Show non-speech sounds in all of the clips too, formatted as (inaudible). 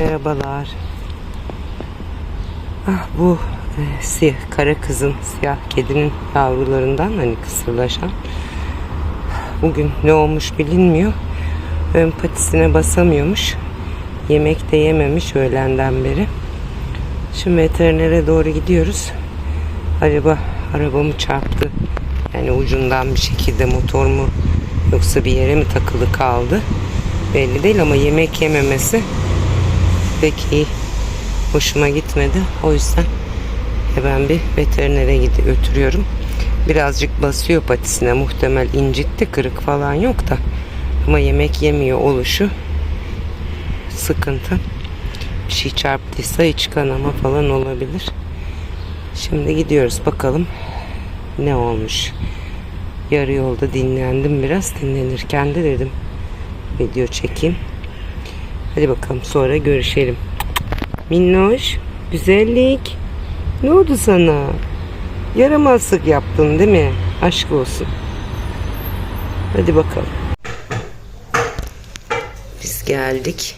Merhabalar. Ah, bu e, siyah, kara kızın, siyah kedinin yavrularından hani kısırlaşan. Bugün ne olmuş bilinmiyor. Ön patisine basamıyormuş. Yemek de yememiş öğlenden beri. Şimdi veterinere doğru gidiyoruz. Araba, arabamı çarptı. Yani ucundan bir şekilde motor mu yoksa bir yere mi takılı kaldı. Belli değil ama yemek yememesi pek iyi. Hoşuma gitmedi. O yüzden hemen bir veterinere gidip götürüyorum. Birazcık basıyor patisine muhtemel incitti. Kırık falan yok da. Ama yemek yemiyor oluşu sıkıntı. Bir şey çarptıysa iç kanama falan olabilir. Şimdi gidiyoruz bakalım ne olmuş. Yarı yolda dinlendim biraz. Dinlenirken de dedim video çekeyim. Hadi bakalım sonra görüşelim. Minnoş, güzellik. Ne oldu sana? Yaramazlık yaptın değil mi? Aşk olsun. Hadi bakalım. Biz geldik.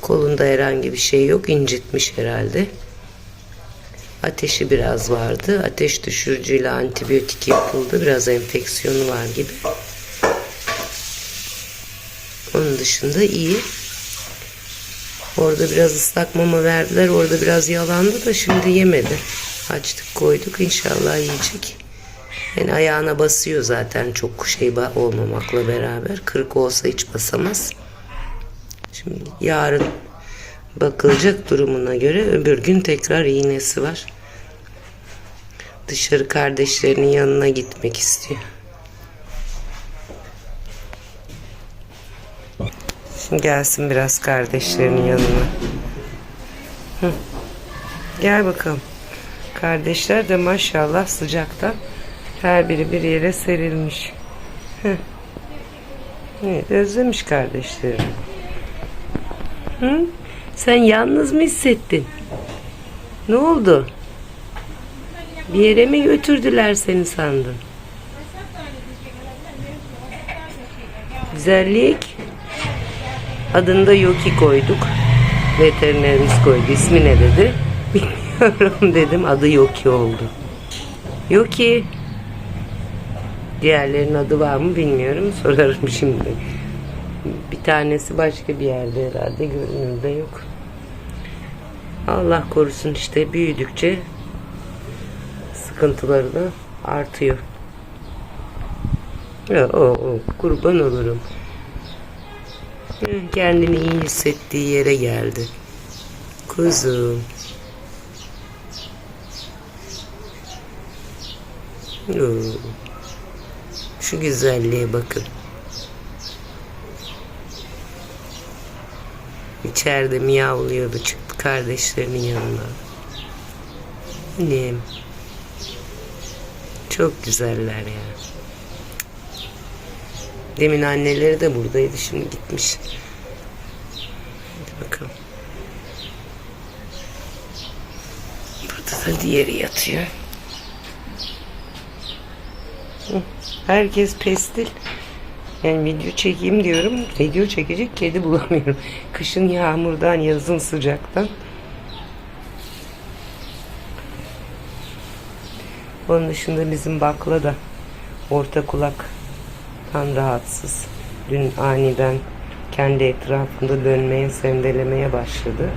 Kolunda herhangi bir şey yok. incitmiş herhalde. Ateşi biraz vardı. Ateş düşürücüyle antibiyotik yapıldı. Biraz enfeksiyonu var gibi. Onun dışında iyi. Orada biraz ıslak mama verdiler. Orada biraz yalandı da şimdi yemedi. Açtık koyduk. İnşallah yiyecek. Yani ayağına basıyor zaten çok şey olmamakla beraber. Kırık olsa hiç basamaz. Şimdi yarın bakılacak durumuna göre öbür gün tekrar iğnesi var. Dışarı kardeşlerinin yanına gitmek istiyor. Gelsin biraz kardeşlerinin yanına. Hı. Gel bakalım. Kardeşler de maşallah sıcakta her biri bir yere serilmiş. Evet, özlemiş kardeşleri. Hı? Sen yalnız mı hissettin? Ne oldu? Bir yere mi götürdüler seni sandın? Güzellik. Adını da Yoki koyduk. Veterinerimiz koydu. İsmi ne dedi? (laughs) Bilmiyorum dedim. Adı Yoki oldu. Yoki. Diğerlerinin adı var mı bilmiyorum. (laughs) Sorarım şimdi. Bir tanesi başka bir yerde herhalde. Görünürde yok. Allah korusun işte büyüdükçe sıkıntıları da artıyor. Ya, o, o, kurban olurum. Kendini iyi hissettiği yere geldi. Kuzum. Şu güzelliğe bakın. İçeride miyavlıyordu çıktı kardeşlerinin yanına. Annem. Çok güzeller ya. Demin anneleri de buradaydı şimdi gitmiş. Hadi bakalım. Burada da diğeri yatıyor. Herkes pestil. Yani video çekeyim diyorum. Video çekecek kedi bulamıyorum. (laughs) Kışın yağmurdan, yazın sıcaktan. Onun dışında bizim bakla da orta kulaktan rahatsız. Dün aniden kendi etrafında dönmeye, sendelemeye başladı.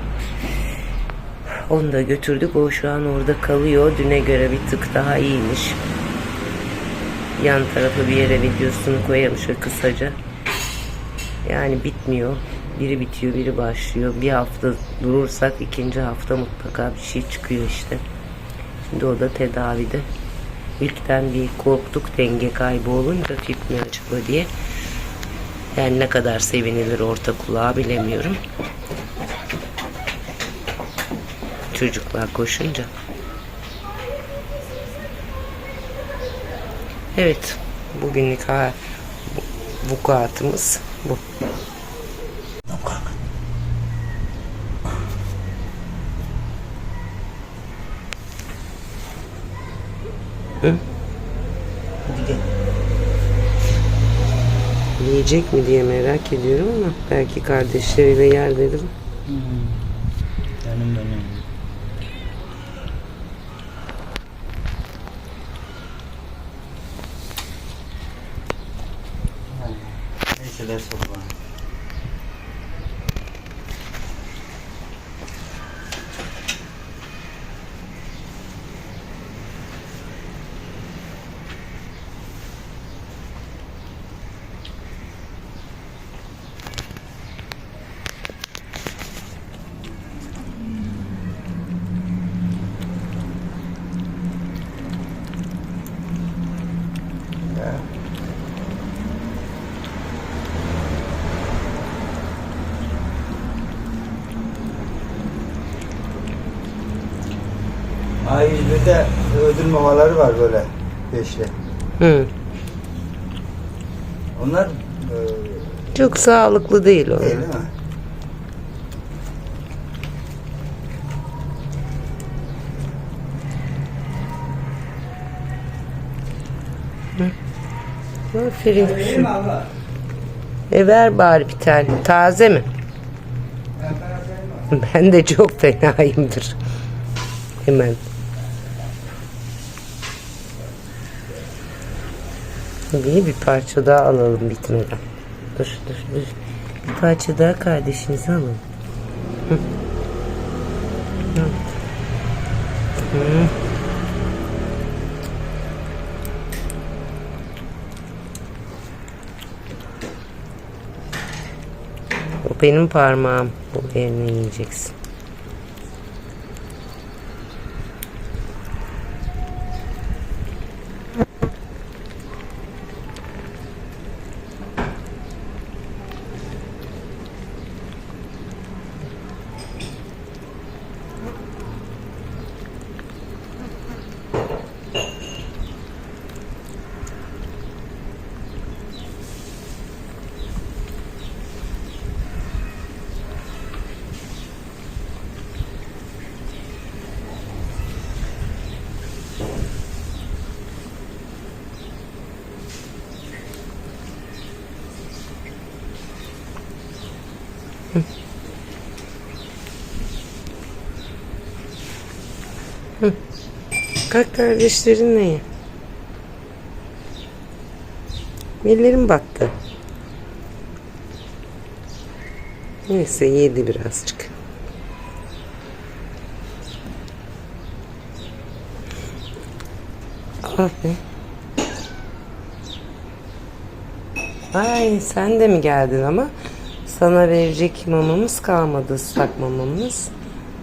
Onu da götürdük. O şu an orada kalıyor. Düne göre bir tık daha iyiymiş. Yan tarafa bir yere videosunu koyarım şöyle kısaca. Yani bitmiyor. Biri bitiyor, biri başlıyor. Bir hafta durursak ikinci hafta mutlaka bir şey çıkıyor işte. Şimdi o da tedavide. İlkten bir korktuk denge kaybı olunca tip mi acaba diye. Yani ne kadar sevinilir orta kulağa bilemiyorum. Çocuklar koşunca. Evet. Bugünlük ha, vukuatımız bu. Hı? Hadi gel. Bir, yiyecek mi diye merak ediyorum ama belki kardeşleriyle yer dedim. Benim benim. Neyse ders oldu bana. Ya. A101'de ödül mamaları var böyle beşli. Hı. Onlar e, Çok sağlıklı değil o. değil değil mi? Mi abla? E ver bari bir tane. Taze mi? Ben de çok fenayımdır. Hemen. Bir, bir parça daha alalım bitmeden. Dur dur dur. Bir parça daha kardeşinize alın. Hı. Hı. Benim parmağım. Bu eline yiyeceksin. Kalk kardeşlerin neye? Ellerim battı. Neyse yedi birazcık. Ah. Ay sen de mi geldin ama sana verecek mamamız kalmadı ıslak mamamız.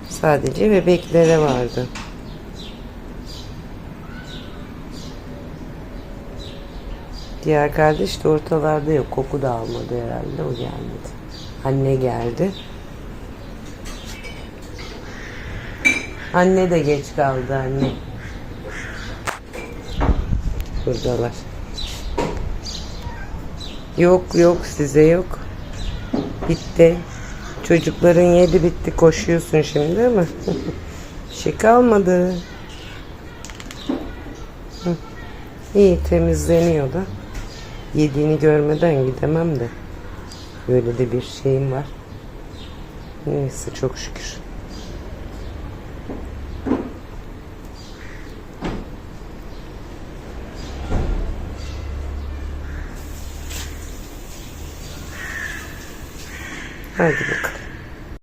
Sadece bebeklere vardı. Diğer kardeş de ortalarda yok. Koku da almadı herhalde. O gelmedi. Anne geldi. Anne de geç kaldı anne. Buradalar. Yok yok size yok. Bitti. Çocukların yedi bitti. Koşuyorsun şimdi ama (laughs) bir şey kalmadı. İyi temizleniyor da. Yediğini görmeden gidemem de. Böyle de bir şeyim var. Neyse çok şükür. Hadi.